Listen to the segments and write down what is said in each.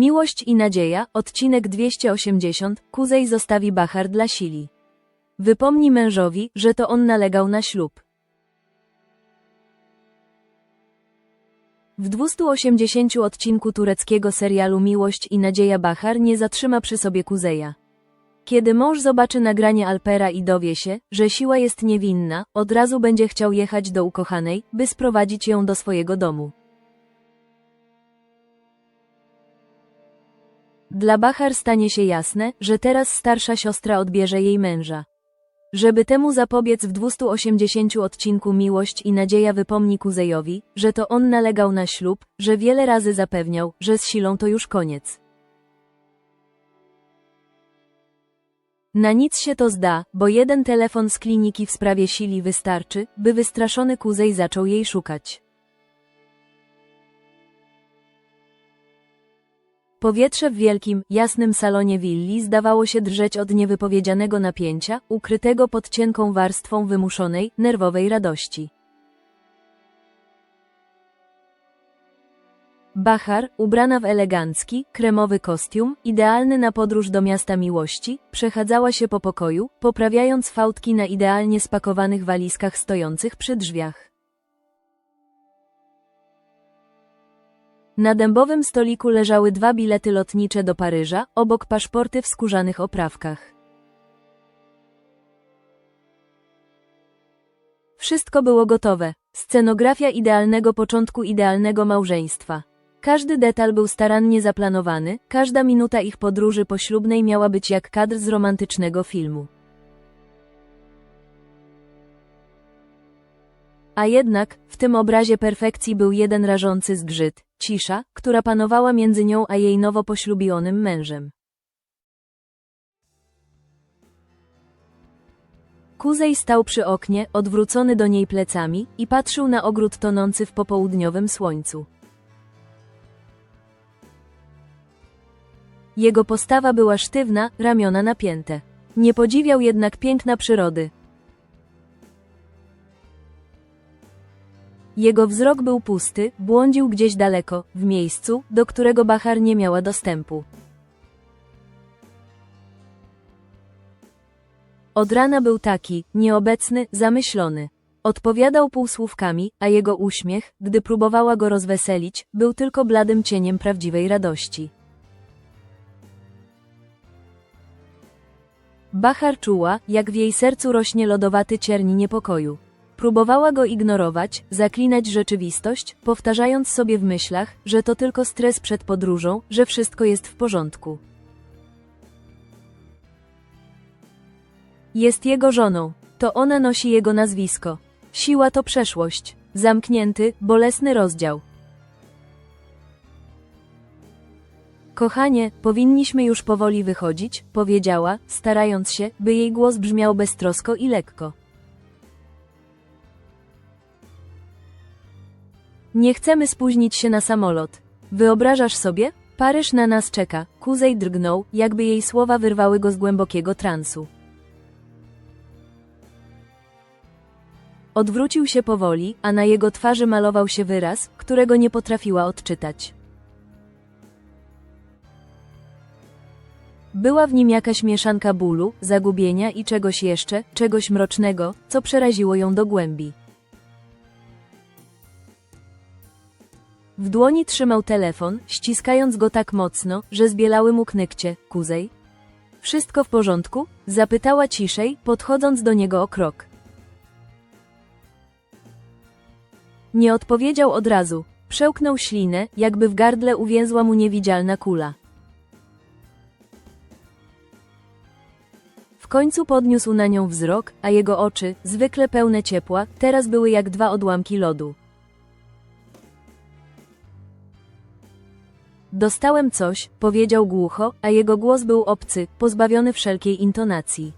Miłość i nadzieja, odcinek 280, Kuzej zostawi Bachar dla Sili. Wypomni mężowi, że to on nalegał na ślub. W 280 odcinku tureckiego serialu Miłość i nadzieja Bachar nie zatrzyma przy sobie Kuzeja. Kiedy mąż zobaczy nagranie Alpera i dowie się, że siła jest niewinna, od razu będzie chciał jechać do ukochanej, by sprowadzić ją do swojego domu. Dla Bachar stanie się jasne, że teraz starsza siostra odbierze jej męża. Żeby temu zapobiec w 280 odcinku Miłość i Nadzieja wypomni Kuzejowi, że to on nalegał na ślub, że wiele razy zapewniał, że z silą to już koniec. Na nic się to zda, bo jeden telefon z kliniki w sprawie sili wystarczy, by wystraszony Kuzej zaczął jej szukać. Powietrze w wielkim, jasnym salonie willi zdawało się drżeć od niewypowiedzianego napięcia, ukrytego pod cienką warstwą wymuszonej, nerwowej radości. Bachar, ubrana w elegancki, kremowy kostium, idealny na podróż do miasta miłości, przechadzała się po pokoju, poprawiając fałdki na idealnie spakowanych walizkach stojących przy drzwiach. Na dębowym stoliku leżały dwa bilety lotnicze do Paryża, obok paszporty w skórzanych oprawkach. Wszystko było gotowe. Scenografia idealnego początku idealnego małżeństwa. Każdy detal był starannie zaplanowany, każda minuta ich podróży poślubnej miała być jak kadr z romantycznego filmu. A jednak, w tym obrazie perfekcji był jeden rażący zgrzyt, cisza, która panowała między nią a jej nowo poślubionym mężem. Kuzej stał przy oknie, odwrócony do niej plecami, i patrzył na ogród tonący w popołudniowym słońcu. Jego postawa była sztywna, ramiona napięte. Nie podziwiał jednak piękna przyrody. Jego wzrok był pusty, błądził gdzieś daleko, w miejscu, do którego Bachar nie miała dostępu. Od rana był taki, nieobecny, zamyślony. Odpowiadał półsłówkami, a jego uśmiech, gdy próbowała go rozweselić, był tylko bladym cieniem prawdziwej radości. Bachar czuła, jak w jej sercu rośnie lodowaty cierń niepokoju. Próbowała go ignorować, zaklinać rzeczywistość, powtarzając sobie w myślach, że to tylko stres przed podróżą, że wszystko jest w porządku. Jest jego żoną. To ona nosi jego nazwisko. Siła to przeszłość. Zamknięty, bolesny rozdział. Kochanie, powinniśmy już powoli wychodzić, powiedziała, starając się, by jej głos brzmiał beztrosko i lekko. Nie chcemy spóźnić się na samolot. Wyobrażasz sobie? Paryż na nas czeka. Kuzej drgnął, jakby jej słowa wyrwały go z głębokiego transu. Odwrócił się powoli, a na jego twarzy malował się wyraz, którego nie potrafiła odczytać. Była w nim jakaś mieszanka bólu, zagubienia i czegoś jeszcze, czegoś mrocznego, co przeraziło ją do głębi. W dłoni trzymał telefon, ściskając go tak mocno, że zbielały mu knykcie. Kuzej? Wszystko w porządku? Zapytała ciszej, podchodząc do niego o krok. Nie odpowiedział od razu. Przełknął ślinę, jakby w gardle uwięzła mu niewidzialna kula. W końcu podniósł na nią wzrok, a jego oczy, zwykle pełne ciepła, teraz były jak dwa odłamki lodu. Dostałem coś, powiedział głucho, a jego głos był obcy, pozbawiony wszelkiej intonacji.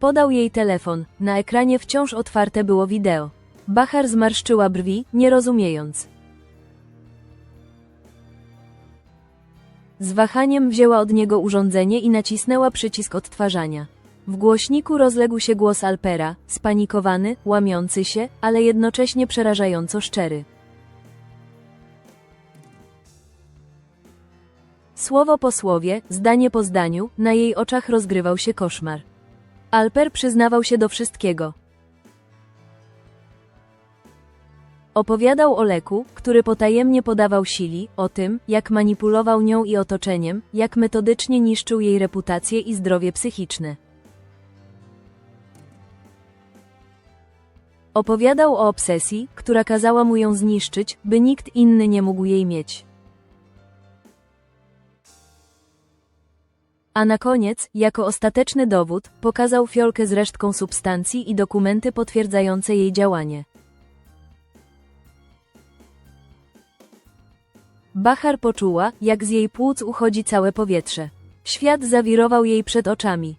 Podał jej telefon, na ekranie wciąż otwarte było wideo. Bachar zmarszczyła brwi, nie rozumiejąc. Z wahaniem wzięła od niego urządzenie i nacisnęła przycisk odtwarzania. W głośniku rozległ się głos Alpera, spanikowany, łamiący się, ale jednocześnie przerażająco szczery. Słowo po słowie, zdanie po zdaniu, na jej oczach rozgrywał się koszmar. Alper przyznawał się do wszystkiego. Opowiadał o leku, który potajemnie podawał Sili, o tym, jak manipulował nią i otoczeniem, jak metodycznie niszczył jej reputację i zdrowie psychiczne. Opowiadał o obsesji, która kazała mu ją zniszczyć, by nikt inny nie mógł jej mieć. A na koniec, jako ostateczny dowód, pokazał fiolkę z resztką substancji i dokumenty potwierdzające jej działanie. Bachar poczuła, jak z jej płuc uchodzi całe powietrze. Świat zawirował jej przed oczami.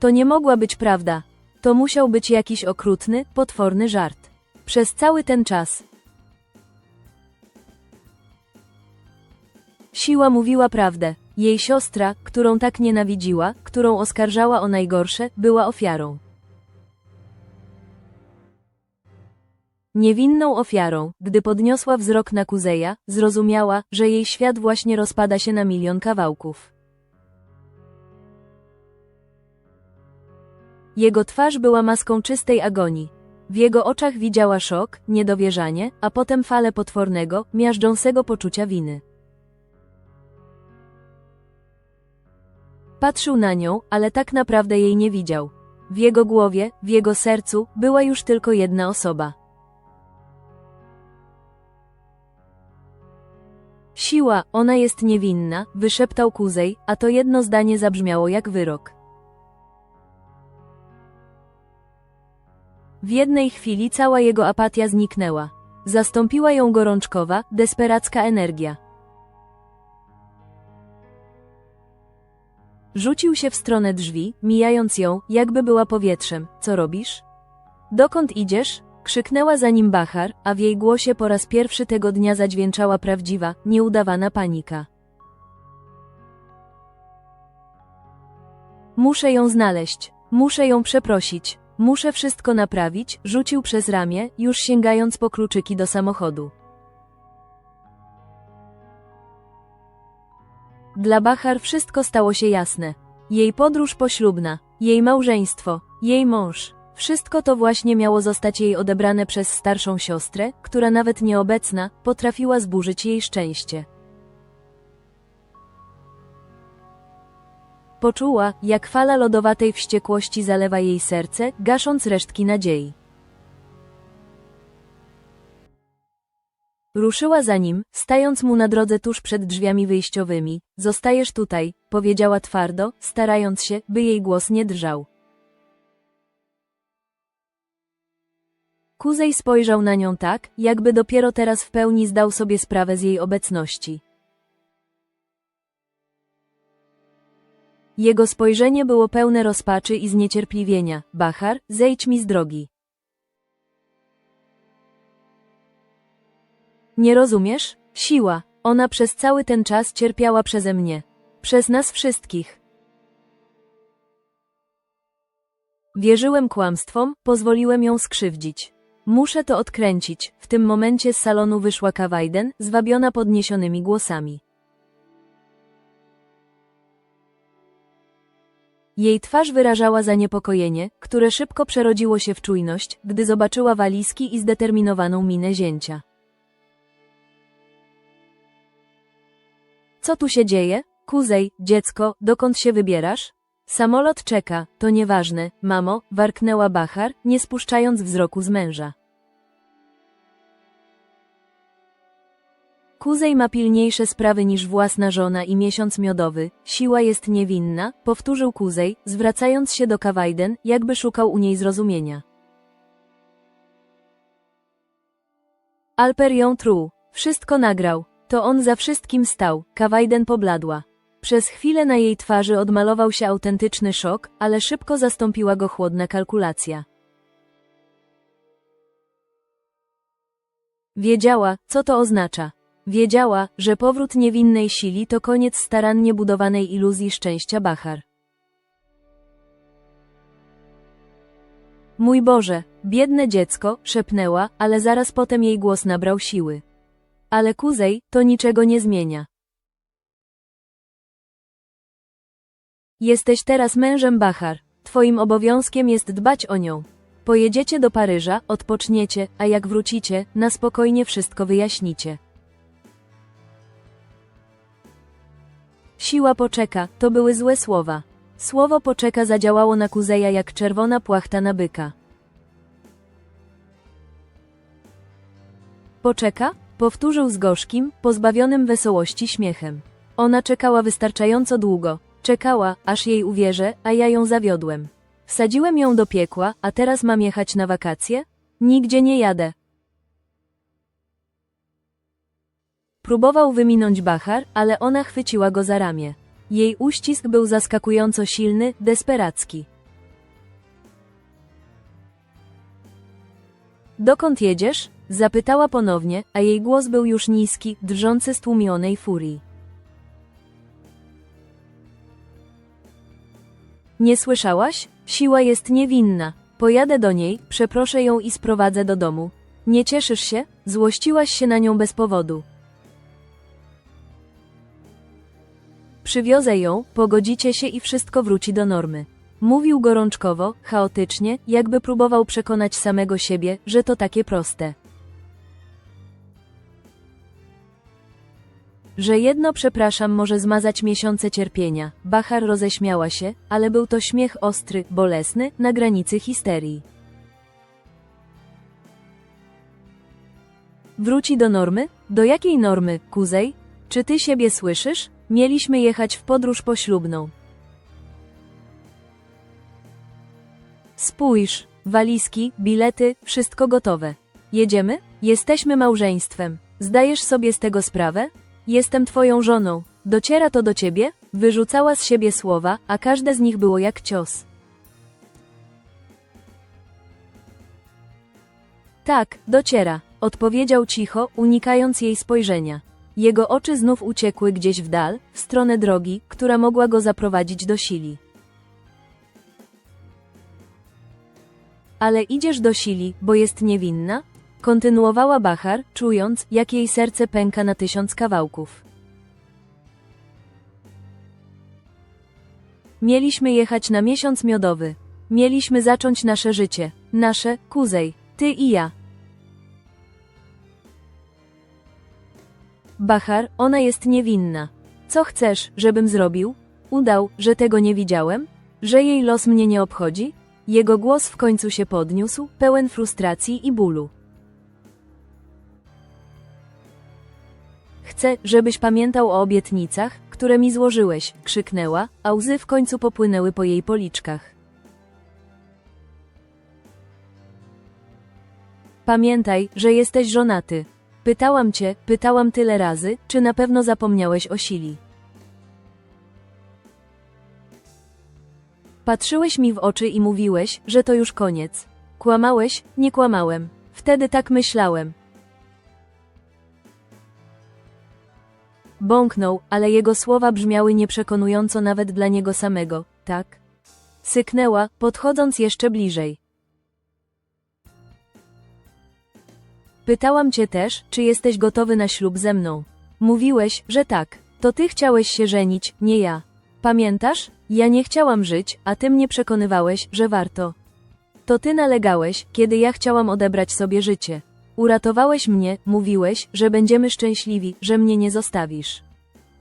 To nie mogła być prawda. To musiał być jakiś okrutny, potworny żart. Przez cały ten czas. Siła mówiła prawdę. Jej siostra, którą tak nienawidziła, którą oskarżała o najgorsze, była ofiarą. Niewinną ofiarą, gdy podniosła wzrok na Kuzeja, zrozumiała, że jej świat właśnie rozpada się na milion kawałków. Jego twarz była maską czystej agonii. W jego oczach widziała szok, niedowierzanie, a potem falę potwornego, miażdżącego poczucia winy. Patrzył na nią, ale tak naprawdę jej nie widział. W jego głowie, w jego sercu, była już tylko jedna osoba. Siła, ona jest niewinna, wyszeptał Kuzej, a to jedno zdanie zabrzmiało jak wyrok. W jednej chwili cała jego apatia zniknęła. Zastąpiła ją gorączkowa, desperacka energia. Rzucił się w stronę drzwi, mijając ją, jakby była powietrzem. Co robisz? Dokąd idziesz? Krzyknęła za nim Bachar, a w jej głosie po raz pierwszy tego dnia zadźwięczała prawdziwa, nieudawana panika. Muszę ją znaleźć. Muszę ją przeprosić. Muszę wszystko naprawić, rzucił przez ramię, już sięgając po kluczyki do samochodu. Dla Bachar wszystko stało się jasne. Jej podróż poślubna, jej małżeństwo, jej mąż. Wszystko to właśnie miało zostać jej odebrane przez starszą siostrę, która nawet nieobecna, potrafiła zburzyć jej szczęście. Poczuła, jak fala lodowatej wściekłości zalewa jej serce, gasząc resztki nadziei. Ruszyła za nim, stając mu na drodze tuż przed drzwiami wyjściowymi. Zostajesz tutaj, powiedziała twardo, starając się, by jej głos nie drżał. Kuzej spojrzał na nią tak, jakby dopiero teraz w pełni zdał sobie sprawę z jej obecności. Jego spojrzenie było pełne rozpaczy i zniecierpliwienia. Bachar, zejdź mi z drogi. Nie rozumiesz? Siła. Ona przez cały ten czas cierpiała przeze mnie. Przez nas wszystkich. Wierzyłem kłamstwom, pozwoliłem ją skrzywdzić. Muszę to odkręcić. W tym momencie z salonu wyszła Kawajden, zwabiona podniesionymi głosami. Jej twarz wyrażała zaniepokojenie, które szybko przerodziło się w czujność, gdy zobaczyła walizki i zdeterminowaną minę zięcia. Co tu się dzieje? Kuzej, dziecko, dokąd się wybierasz? Samolot czeka, to nieważne, mamo, warknęła Bachar, nie spuszczając wzroku z męża. Kuzej ma pilniejsze sprawy niż własna żona i miesiąc miodowy, siła jest niewinna, powtórzył Kuzej, zwracając się do Kawajden, jakby szukał u niej zrozumienia. Alper ją truł, wszystko nagrał, to on za wszystkim stał, Kawajden pobladła. Przez chwilę na jej twarzy odmalował się autentyczny szok, ale szybko zastąpiła go chłodna kalkulacja. Wiedziała, co to oznacza. Wiedziała, że powrót niewinnej sili to koniec starannie budowanej iluzji szczęścia Bachar. Mój Boże, biedne dziecko, szepnęła, ale zaraz potem jej głos nabrał siły. Ale Kuzej, to niczego nie zmienia. Jesteś teraz mężem Bachar. Twoim obowiązkiem jest dbać o nią. Pojedziecie do Paryża, odpoczniecie, a jak wrócicie, na spokojnie wszystko wyjaśnicie. Siła poczeka, to były złe słowa. Słowo poczeka zadziałało na Kuzeja jak czerwona płachta na byka. Poczeka? Powtórzył z gorzkim, pozbawionym wesołości śmiechem. Ona czekała wystarczająco długo. Czekała, aż jej uwierzę, a ja ją zawiodłem. Wsadziłem ją do piekła, a teraz mam jechać na wakacje? Nigdzie nie jadę. Próbował wyminąć Bachar, ale ona chwyciła go za ramię. Jej uścisk był zaskakująco silny, desperacki. Dokąd jedziesz? Zapytała ponownie, a jej głos był już niski, drżący z tłumionej furii. Nie słyszałaś? Siła jest niewinna. Pojadę do niej, przeproszę ją i sprowadzę do domu. Nie cieszysz się? Złościłaś się na nią bez powodu. Przywiozę ją, pogodzicie się i wszystko wróci do normy. Mówił gorączkowo, chaotycznie, jakby próbował przekonać samego siebie, że to takie proste. Że jedno przepraszam może zmazać miesiące cierpienia. Bachar roześmiała się, ale był to śmiech ostry, bolesny, na granicy histerii. Wróci do normy? Do jakiej normy, Kuzej? Czy ty siebie słyszysz? Mieliśmy jechać w podróż poślubną. Spójrz, walizki, bilety, wszystko gotowe. Jedziemy? Jesteśmy małżeństwem. Zdajesz sobie z tego sprawę? Jestem twoją żoną. Dociera to do ciebie? Wyrzucała z siebie słowa, a każde z nich było jak cios. Tak, dociera, odpowiedział cicho, unikając jej spojrzenia. Jego oczy znów uciekły gdzieś w dal, w stronę drogi, która mogła go zaprowadzić do Sili. Ale idziesz do Sili, bo jest niewinna? Kontynuowała Bachar, czując, jak jej serce pęka na tysiąc kawałków. Mieliśmy jechać na miesiąc miodowy. Mieliśmy zacząć nasze życie. Nasze, Kuzej, ty i ja. Bachar, ona jest niewinna. Co chcesz, żebym zrobił? Udał, że tego nie widziałem? Że jej los mnie nie obchodzi? Jego głos w końcu się podniósł, pełen frustracji i bólu. Chcę, żebyś pamiętał o obietnicach, które mi złożyłeś, krzyknęła, a łzy w końcu popłynęły po jej policzkach. Pamiętaj, że jesteś żonaty. Pytałam cię, pytałam tyle razy, czy na pewno zapomniałeś o sili. Patrzyłeś mi w oczy i mówiłeś, że to już koniec. Kłamałeś, nie kłamałem. Wtedy tak myślałem. Bąknął, ale jego słowa brzmiały nieprzekonująco nawet dla niego samego, tak? Syknęła, podchodząc jeszcze bliżej. Pytałam cię też, czy jesteś gotowy na ślub ze mną. Mówiłeś, że tak. To ty chciałeś się żenić, nie ja. Pamiętasz? Ja nie chciałam żyć, a ty mnie przekonywałeś, że warto. To ty nalegałeś, kiedy ja chciałam odebrać sobie życie. Uratowałeś mnie, mówiłeś, że będziemy szczęśliwi, że mnie nie zostawisz.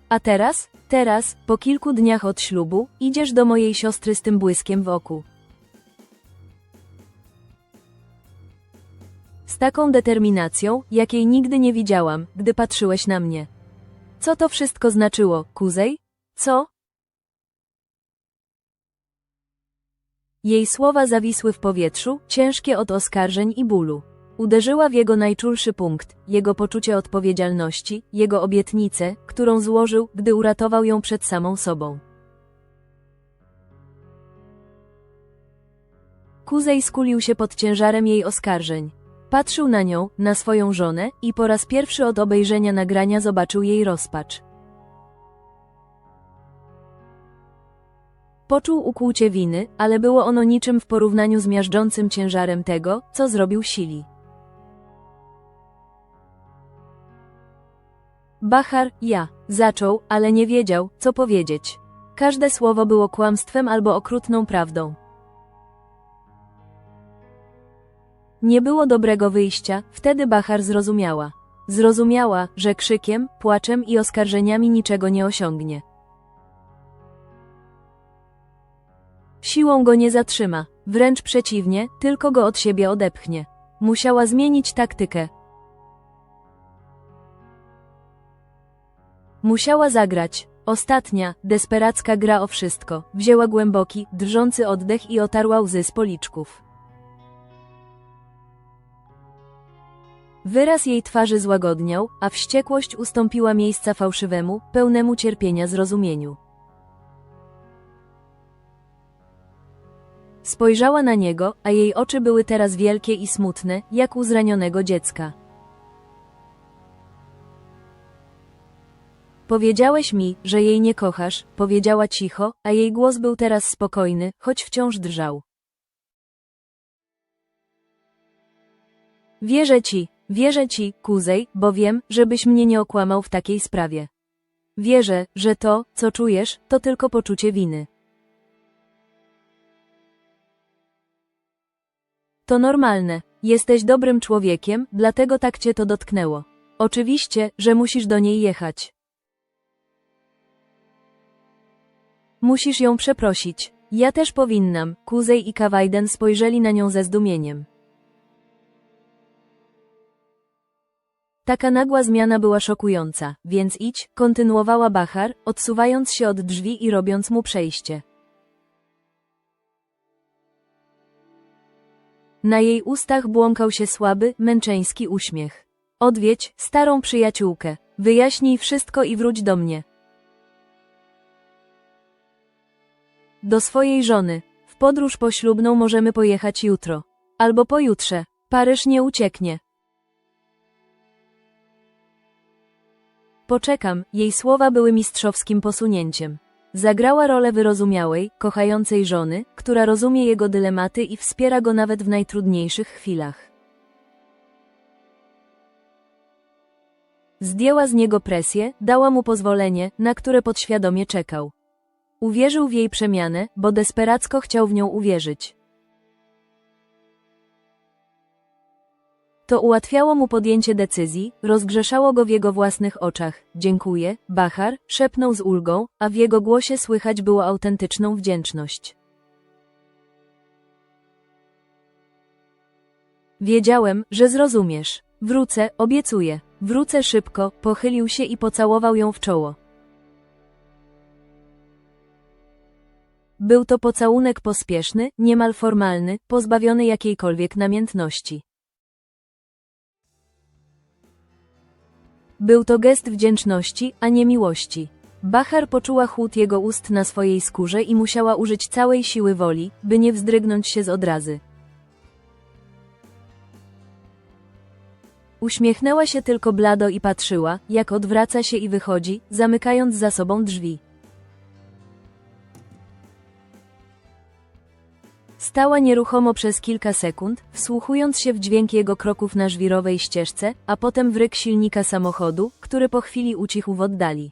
A teraz, teraz, po kilku dniach od ślubu, idziesz do mojej siostry z tym błyskiem w oku. Z taką determinacją, jakiej nigdy nie widziałam, gdy patrzyłeś na mnie. Co to wszystko znaczyło, Kuzej? Co? Jej słowa zawisły w powietrzu, ciężkie od oskarżeń i bólu. Uderzyła w jego najczulszy punkt, jego poczucie odpowiedzialności, jego obietnicę, którą złożył, gdy uratował ją przed samą sobą. Kuzej skulił się pod ciężarem jej oskarżeń. Patrzył na nią, na swoją żonę i po raz pierwszy od obejrzenia nagrania zobaczył jej rozpacz. Poczuł ukłucie winy, ale było ono niczym w porównaniu z miażdżącym ciężarem tego, co zrobił Sili. Bachar, ja. Zaczął, ale nie wiedział, co powiedzieć. Każde słowo było kłamstwem albo okrutną prawdą. Nie było dobrego wyjścia, wtedy Bachar zrozumiała. Zrozumiała, że krzykiem, płaczem i oskarżeniami niczego nie osiągnie. Siłą go nie zatrzyma, wręcz przeciwnie, tylko go od siebie odepchnie. Musiała zmienić taktykę. Musiała zagrać. Ostatnia, desperacka gra o wszystko. Wzięła głęboki, drżący oddech i otarła łzy z policzków. Wyraz jej twarzy złagodniał, a wściekłość ustąpiła miejsca fałszywemu, pełnemu cierpienia zrozumieniu. Spojrzała na niego, a jej oczy były teraz wielkie i smutne, jak u zranionego dziecka. Powiedziałeś mi, że jej nie kochasz, powiedziała cicho, a jej głos był teraz spokojny, choć wciąż drżał. Wierzę ci, wierzę ci, kuzej, bo wiem, żebyś mnie nie okłamał w takiej sprawie. Wierzę, że to, co czujesz, to tylko poczucie winy. To normalne. Jesteś dobrym człowiekiem, dlatego tak cię to dotknęło. Oczywiście, że musisz do niej jechać. Musisz ją przeprosić. Ja też powinnam. Kuzej i Kawajden spojrzeli na nią ze zdumieniem. Taka nagła zmiana była szokująca, więc idź, kontynuowała Bachar, odsuwając się od drzwi i robiąc mu przejście. Na jej ustach błąkał się słaby, męczeński uśmiech. Odwiedź starą przyjaciółkę. Wyjaśnij wszystko i wróć do mnie. Do swojej żony. W podróż poślubną możemy pojechać jutro. Albo pojutrze. Paryż nie ucieknie. Poczekam, jej słowa były mistrzowskim posunięciem. Zagrała rolę wyrozumiałej, kochającej żony, która rozumie jego dylematy i wspiera go nawet w najtrudniejszych chwilach. Zdjęła z niego presję, dała mu pozwolenie, na które podświadomie czekał. Uwierzył w jej przemianę, bo desperacko chciał w nią uwierzyć. To ułatwiało mu podjęcie decyzji, rozgrzeszało go w jego własnych oczach. Dziękuję, Bachar, szepnął z ulgą, a w jego głosie słychać było autentyczną wdzięczność. Wiedziałem, że zrozumiesz. Wrócę, obiecuję. Wrócę szybko, pochylił się i pocałował ją w czoło. Był to pocałunek pospieszny, niemal formalny, pozbawiony jakiejkolwiek namiętności. Był to gest wdzięczności, a nie miłości. Bachar poczuła chłód jego ust na swojej skórze i musiała użyć całej siły woli, by nie wzdrygnąć się z odrazy. Uśmiechnęła się tylko blado i patrzyła, jak odwraca się i wychodzi, zamykając za sobą drzwi. Stała nieruchomo przez kilka sekund, wsłuchując się w dźwięk jego kroków na żwirowej ścieżce, a potem w ryk silnika samochodu, który po chwili ucichł w oddali.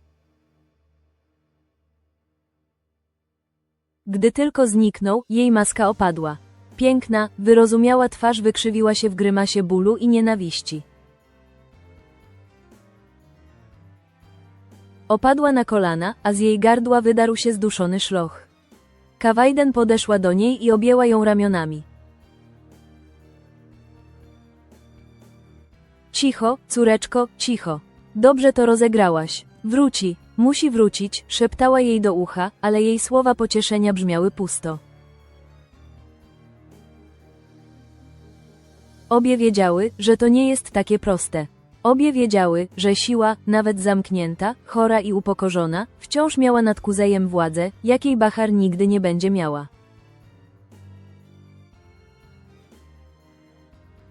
Gdy tylko zniknął, jej maska opadła. Piękna, wyrozumiała twarz wykrzywiła się w grymasie bólu i nienawiści. Opadła na kolana, a z jej gardła wydarł się zduszony szloch. Kawajden podeszła do niej i objęła ją ramionami. Cicho, córeczko, cicho. Dobrze to rozegrałaś. Wróci, musi wrócić, szeptała jej do ucha, ale jej słowa pocieszenia brzmiały pusto. Obie wiedziały, że to nie jest takie proste. Obie wiedziały, że siła, nawet zamknięta, chora i upokorzona, wciąż miała nad Kuzejem władzę, jakiej Bachar nigdy nie będzie miała.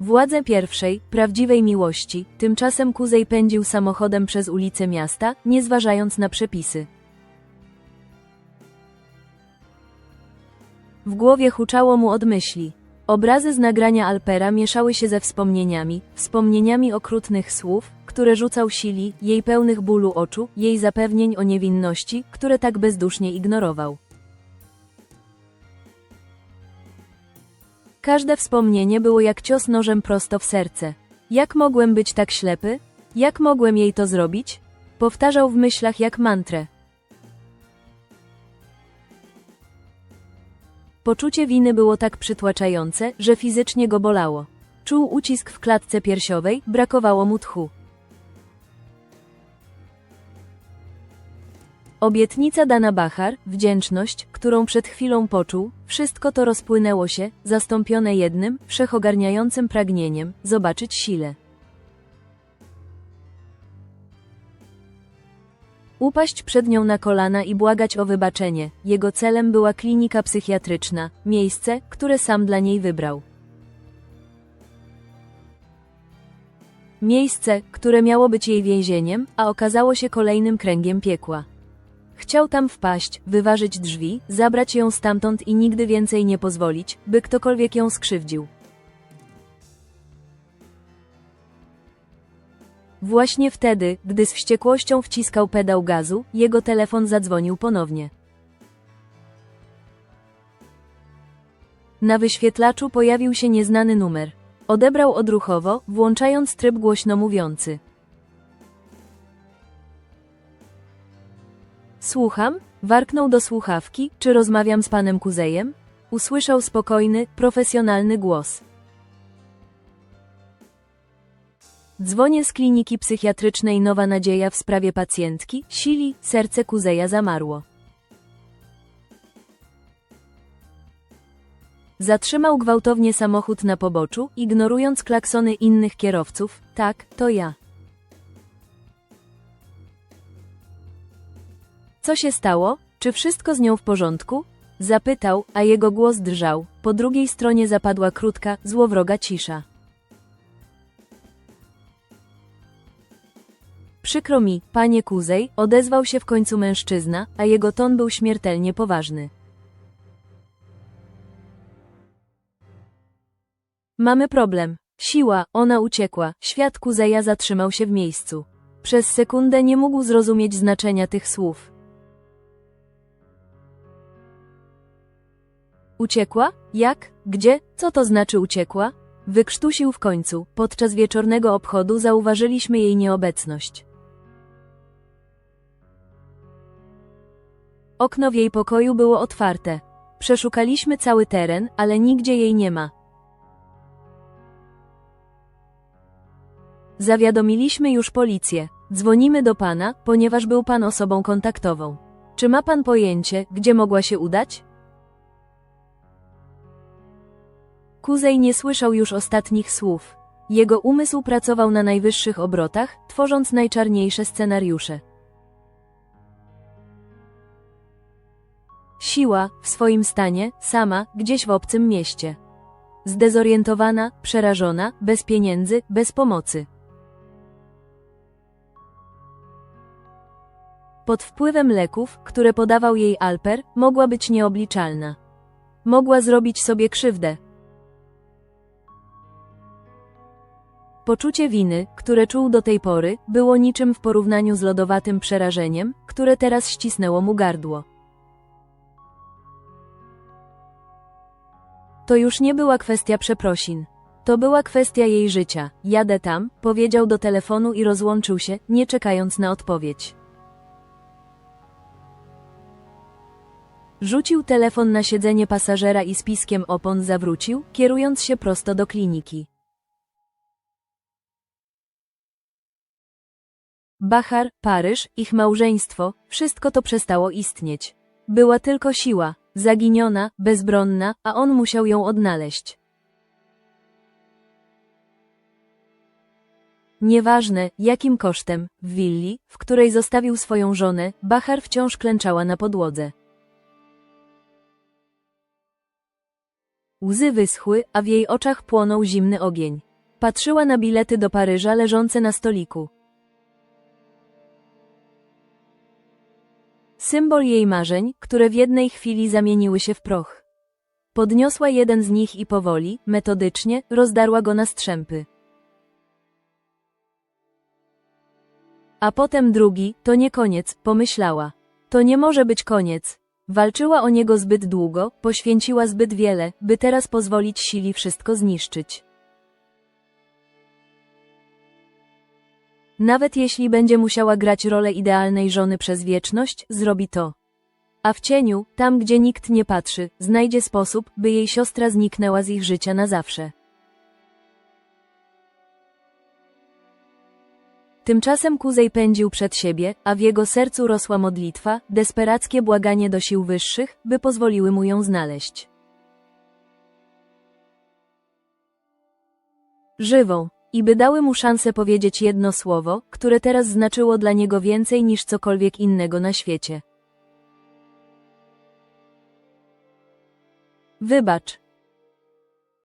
Władzę pierwszej, prawdziwej miłości, tymczasem Kuzej pędził samochodem przez ulice miasta, nie zważając na przepisy. W głowie huczało mu od myśli. Obrazy z nagrania Alpera mieszały się ze wspomnieniami, wspomnieniami okrutnych słów, które rzucał sili, jej pełnych bólu oczu, jej zapewnień o niewinności, które tak bezdusznie ignorował. Każde wspomnienie było jak cios nożem prosto w serce. Jak mogłem być tak ślepy? Jak mogłem jej to zrobić? Powtarzał w myślach jak mantrę. Poczucie winy było tak przytłaczające, że fizycznie go bolało. Czuł ucisk w klatce piersiowej, brakowało mu tchu. Obietnica dana Bachar, wdzięczność, którą przed chwilą poczuł, wszystko to rozpłynęło się, zastąpione jednym, wszechogarniającym pragnieniem zobaczyć sile. Upaść przed nią na kolana i błagać o wybaczenie. Jego celem była klinika psychiatryczna, miejsce, które sam dla niej wybrał. Miejsce, które miało być jej więzieniem, a okazało się kolejnym kręgiem piekła. Chciał tam wpaść, wyważyć drzwi, zabrać ją stamtąd i nigdy więcej nie pozwolić, by ktokolwiek ją skrzywdził. Właśnie wtedy, gdy z wściekłością wciskał pedał gazu, jego telefon zadzwonił ponownie. Na wyświetlaczu pojawił się nieznany numer. Odebrał odruchowo, włączając tryb głośno mówiący. Słucham? Warknął do słuchawki, czy rozmawiam z panem Kuzejem? Usłyszał spokojny, profesjonalny głos. Dzwonię z kliniki psychiatrycznej Nowa Nadzieja w sprawie pacjentki, sili, serce Kuzeja zamarło. Zatrzymał gwałtownie samochód na poboczu, ignorując klaksony innych kierowców. Tak, to ja. Co się stało? Czy wszystko z nią w porządku? Zapytał, a jego głos drżał. Po drugiej stronie zapadła krótka, złowroga cisza. Przykro mi, panie Kuzej, odezwał się w końcu mężczyzna, a jego ton był śmiertelnie poważny. Mamy problem. Siła, ona uciekła, świat Kuzeja zatrzymał się w miejscu. Przez sekundę nie mógł zrozumieć znaczenia tych słów. Uciekła? Jak? Gdzie? Co to znaczy uciekła? Wykrztusił w końcu. Podczas wieczornego obchodu zauważyliśmy jej nieobecność. Okno w jej pokoju było otwarte. Przeszukaliśmy cały teren, ale nigdzie jej nie ma. Zawiadomiliśmy już policję. Dzwonimy do pana, ponieważ był pan osobą kontaktową. Czy ma pan pojęcie, gdzie mogła się udać? Kuzej nie słyszał już ostatnich słów. Jego umysł pracował na najwyższych obrotach, tworząc najczarniejsze scenariusze. Siła, w swoim stanie, sama, gdzieś w obcym mieście. Zdezorientowana, przerażona, bez pieniędzy, bez pomocy. Pod wpływem leków, które podawał jej Alper, mogła być nieobliczalna. Mogła zrobić sobie krzywdę. Poczucie winy, które czuł do tej pory, było niczym w porównaniu z lodowatym przerażeniem, które teraz ścisnęło mu gardło. To już nie była kwestia przeprosin. To była kwestia jej życia. Jadę tam, powiedział do telefonu i rozłączył się, nie czekając na odpowiedź. Rzucił telefon na siedzenie pasażera i z piskiem opon zawrócił, kierując się prosto do kliniki. Bachar, Paryż, ich małżeństwo, wszystko to przestało istnieć. Była tylko siła, zaginiona, bezbronna, a on musiał ją odnaleźć. Nieważne, jakim kosztem, w willi, w której zostawił swoją żonę, Bachar wciąż klęczała na podłodze. Łzy wyschły, a w jej oczach płonął zimny ogień. Patrzyła na bilety do Paryża leżące na stoliku. Symbol jej marzeń, które w jednej chwili zamieniły się w proch. Podniosła jeden z nich i powoli, metodycznie, rozdarła go na strzępy. A potem drugi, to nie koniec, pomyślała. To nie może być koniec. Walczyła o niego zbyt długo, poświęciła zbyt wiele, by teraz pozwolić sili wszystko zniszczyć. Nawet jeśli będzie musiała grać rolę idealnej żony przez wieczność, zrobi to. A w cieniu, tam gdzie nikt nie patrzy, znajdzie sposób, by jej siostra zniknęła z ich życia na zawsze. Tymczasem Kuzej pędził przed siebie, a w jego sercu rosła modlitwa, desperackie błaganie do sił wyższych, by pozwoliły mu ją znaleźć. Żywą. I by dały mu szansę powiedzieć jedno słowo, które teraz znaczyło dla niego więcej niż cokolwiek innego na świecie. Wybacz.